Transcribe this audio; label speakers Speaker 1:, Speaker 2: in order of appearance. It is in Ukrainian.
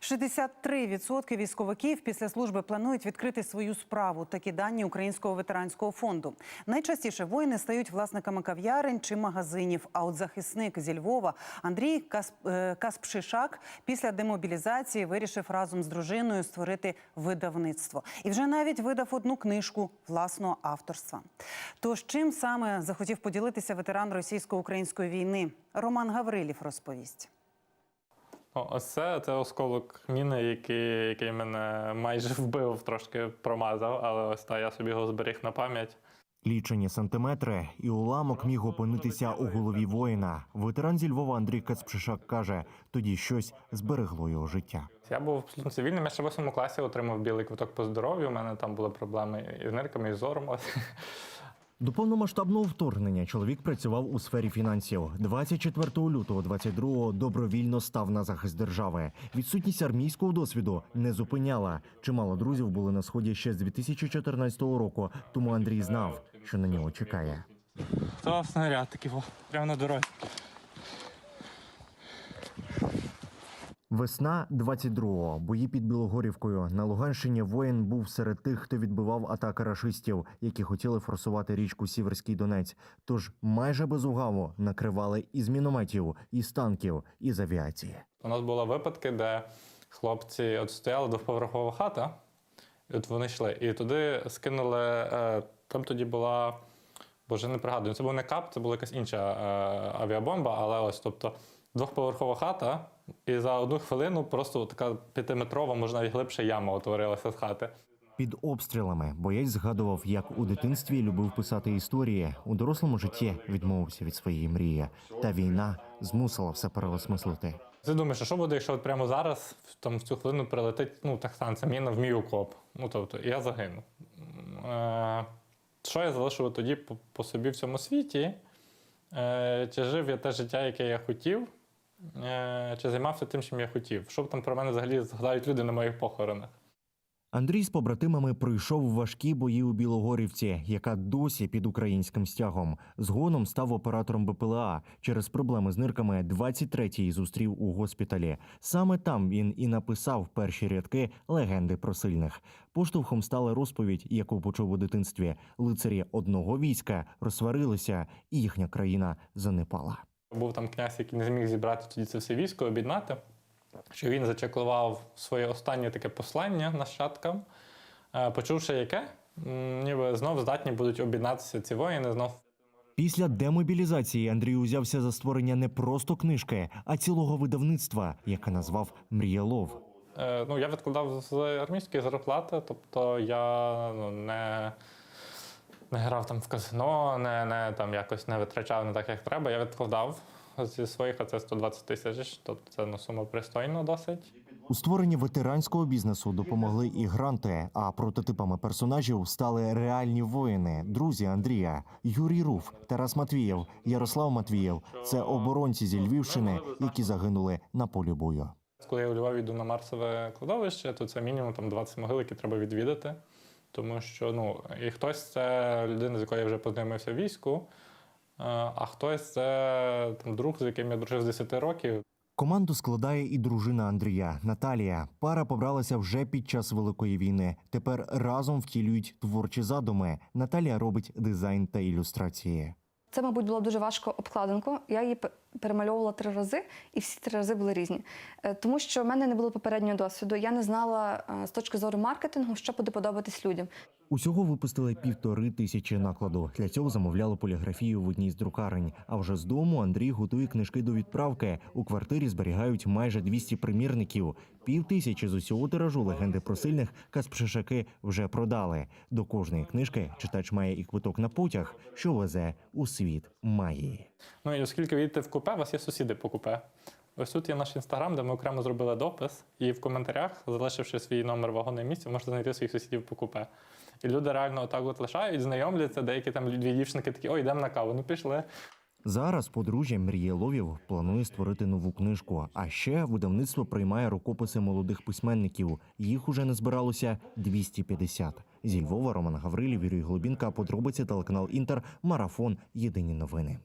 Speaker 1: 63% військовиків після служби планують відкрити свою справу. Такі дані Українського ветеранського фонду. Найчастіше воїни стають власниками кав'ярень чи магазинів. А от захисник зі Львова Андрій Касп... е, Каспшишак після демобілізації вирішив разом з дружиною створити видавництво і вже навіть видав одну книжку власного авторства. Тож чим саме захотів поділитися ветеран російсько-української війни? Роман Гаврилів розповість.
Speaker 2: Ось це, це осколок міни, який, який мене майже вбив, трошки промазав, але ось та я собі його зберіг на пам'ять.
Speaker 3: Лічені сантиметри, і уламок міг опинитися у голові воїна. Ветеран зі Львова Андрій Кацпшишак каже, тоді щось зберегло його життя.
Speaker 2: Я був абсолютно цивільним. Я ще в 8 класі отримав білий квиток по здоров'ю. У мене там були проблеми і з нирками, і з зором.
Speaker 3: До повномасштабного вторгнення чоловік працював у сфері фінансів. 24 лютого 22-го добровільно став на захист держави. Відсутність армійського досвіду не зупиняла. Чимало друзів були на сході ще з 2014 року. Тому Андрій знав, що на нього чекає.
Speaker 2: То снаряд такий, був прямо на дорозі.
Speaker 3: Весна 22-го. Бої під Білогорівкою. На Луганщині воїн був серед тих, хто відбивав атаки рашистів, які хотіли форсувати річку Сіверський Донець. Тож майже без угаву накривали із мінометів, із танків, із авіації.
Speaker 2: У нас були випадки, де хлопці от стояла двоповерхова хата, і от вони йшли. І туди скинули. е, Там тоді була. Боже, не пригадую, це був не кап, це була якась інша е, авіабомба, але ось, тобто, двохповерхова хата, і за одну хвилину просто така п'ятиметрова, може навіть глибша яма утворилася з хати.
Speaker 3: Під обстрілами боєць згадував, як у дитинстві любив писати історії. У дорослому житті відмовився від своєї мрії. Та війна змусила все переосмислити.
Speaker 2: Ти думаєш, а що буде, якщо от прямо зараз в- там в цю хвилину прилетить, ну так станеться міна в мій окоп. Ну тобто, я загину. Е, що я залишив тоді по, собі в цьому світі? Е, чи жив я те життя, яке я хотів, е, чи займався тим, чим я хотів? Що б там про мене взагалі згадають люди на моїх похоронах?
Speaker 3: Андрій з побратимами пройшов важкі бої у Білогорівці, яка досі під українським стягом. Згодом став оператором БПЛА. Через проблеми з нирками 23-й зустрів у госпіталі. Саме там він і написав перші рядки легенди про сильних. Поштовхом стала розповідь, яку почув у дитинстві. Лицарі одного війська розсварилися, і їхня країна занепала.
Speaker 2: Був там князь, який не зміг зібрати тоді це все військо, об'єднати, що він зачеклував своє останнє таке послання нащадкам, е, почувши яке, ніби знов здатні будуть об'єднатися ці воїни, знов
Speaker 3: Після демобілізації Андрій узявся за створення не просто книжки, а цілого видавництва, яке назвав Мріялов.
Speaker 2: Е, Ну, я відкладав з армійської зарплати, тобто я ну, не, не грав там в казино, не, не там якось не витрачав не так, як треба. Я відкладав зі своїх, а це 120 тисяч, тобто це ну, сума пристойна досить.
Speaker 3: У створенні ветеранського бізнесу допомогли і гранти. А прототипами персонажів стали реальні воїни, друзі Андрія, Юрій Руф, Тарас Матвієв, Ярослав Матвієв. Це оборонці зі Львівщини, які загинули на полі бою.
Speaker 2: Коли я у Львові йду на Марсове кладовище, то це мінімум там 20 могил, які треба відвідати. Тому що ну, і хтось це людина, з якою я вже познайомився в війську, а хтось це там, друг, з яким я дружив з 10 років.
Speaker 3: Команду складає і дружина Андрія Наталія. Пара побралася вже під час великої війни. Тепер разом втілюють творчі задуми. Наталія робить дизайн та ілюстрації.
Speaker 4: Це, мабуть, було дуже важко обкладинку. Я її перемальовувала три рази, і всі три рази були різні. Е, Тому що в мене не було попереднього досвіду. Я не знала е, з точки зору маркетингу, що буде подобатись людям.
Speaker 3: Усього випустили півтори тисячі накладу. Для цього замовляли поліграфію в одній з друкарень. А вже з дому Андрій готує книжки до відправки. У квартирі зберігають майже 200 примірників. Пів тисячі з усього тиражу легенди про сильних Каспшишаки вже продали. До кожної книжки читач має і квиток на потяг, що везе у світ магії.
Speaker 2: Ну і оскільки ви їдете в купе, у вас є сусіди по купе. Ось тут є наш інстаграм, де ми окремо зробили допис, і в коментарях, залишивши свій номер вагони місця, можете знайти своїх сусідів по купе. І люди реально отак от лишають, знайомляться, деякі там дві дівчинки такі, ой, йдемо на каву, ну пішли.
Speaker 3: Зараз подружжя Мрієловів планує створити нову книжку. А ще видавництво приймає рукописи молодих письменників. Їх уже не збиралося 250. Зі Львова Роман Гаврилів, Юрій Глобінка, подробиці телеканал Інтер, марафон. Єдині новини.